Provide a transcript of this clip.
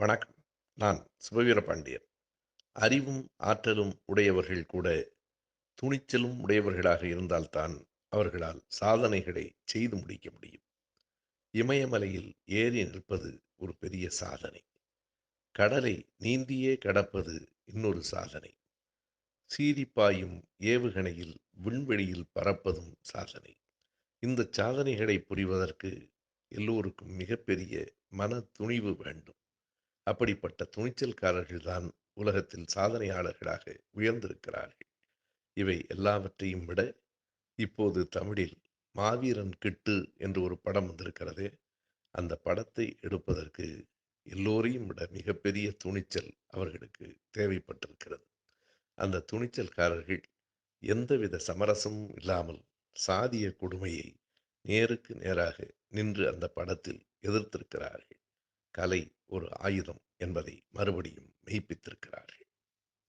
வணக்கம். நான் சிவவீரபாண்டியன். அறிவும், ஆற்றலும் உடையவர்கள் கூட துணிச்சலும் உடையவர்களாக இருந்தால்தான் அவர்களால் சாதனைகளை செய்து முடிக்க முடியும். இமயமலையில் ஏறி நிற்பது ஒரு பெரிய சாதனை. கடலை நீந்தியே கடப்பது இன்னொரு சாதனை. சீரிப்பாயும் ஏவுகணையில் விண்வெளியில் பறப்பதும் சாதனை. இந்த சாதனைகளை புரிவதற்கு எல்லோருக்கும் மிகப்பெரிய மன துணிவு வேண்டும். அப்படிப்பட்ட துணிச்சல்காரர்கள்தான் உலகத்தில் சாதனையாளர்களாக உயர்ந்திருக்கிறார்கள். இவை எல்லாவற்றையும் விட இப்போது தமிழில் மாவீரன் கிட்டு என்று ஒரு படம் வந்திருக்கிறதே, அந்த படத்தை எடுப்பதற்கு எல்லோரையும் விட மிகப்பெரிய துணிச்சல் அவர்களுக்கு தேவைப்பட்டிருக்கிறது. அந்த துணிச்சல்காரர்கள் எந்தவித சமரசமும் இல்லாமல் சாதிய கொடுமையை நேருக்கு நேராக நின்று அந்த படத்தில் எதிர்த்திருக்கிறார்கள். கலை ஒரு ஆயுதம் என்பதை மறுபடியும் மெய்ப்பித்திருக்கிறார்கள்.